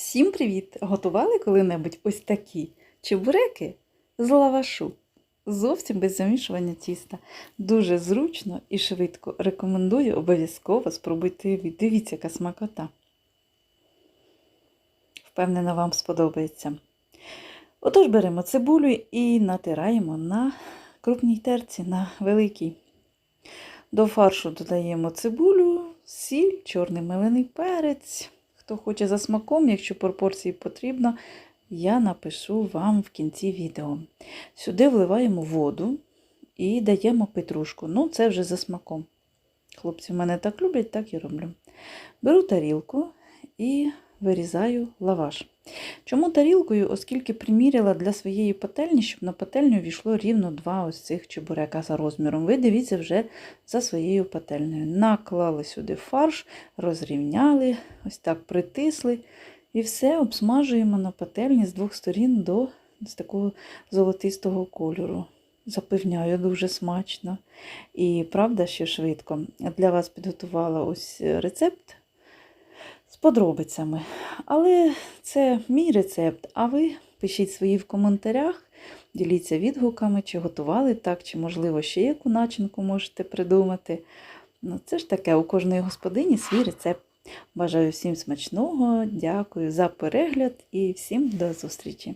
Всім привіт! Готували коли-небудь ось такі чебуреки з лавашу. Зовсім без замішування тіста. Дуже зручно і швидко. Рекомендую обов'язково спробуйте. Дивіться, яка смакота. Впевнена, вам сподобається. Отож, беремо цибулю і натираємо на крупній терці, на великій. До фаршу додаємо цибулю, сіль, чорний мелений перець. Хто хоче за смаком, якщо пропорції потрібно, я напишу вам в кінці відео. Сюди вливаємо воду і даємо петрушку. Ну, це вже за смаком. Хлопці мене так люблять, так і роблю. Беру тарілку і вирізаю лаваш. Чому тарілкою? Оскільки приміряла для своєї пательні, щоб на пательню війшло рівно два ось цих чебурека за розміром. Ви дивіться вже за своєю пательнею. Наклали сюди фарш, розрівняли, ось так притисли. І все обсмажуємо на пательні з двох сторін до ось такого золотистого кольору. Запевняю, дуже смачно. І правда, що швидко. Для вас підготувала ось рецепт з подробицями. Але це мій рецепт, а ви пишіть свої в коментарях, діліться відгуками, чи готували так, чи, можливо, ще яку начинку можете придумати. Ну, Це ж таке, у кожної господині свій рецепт. Бажаю всім смачного, дякую за перегляд і всім до зустрічі!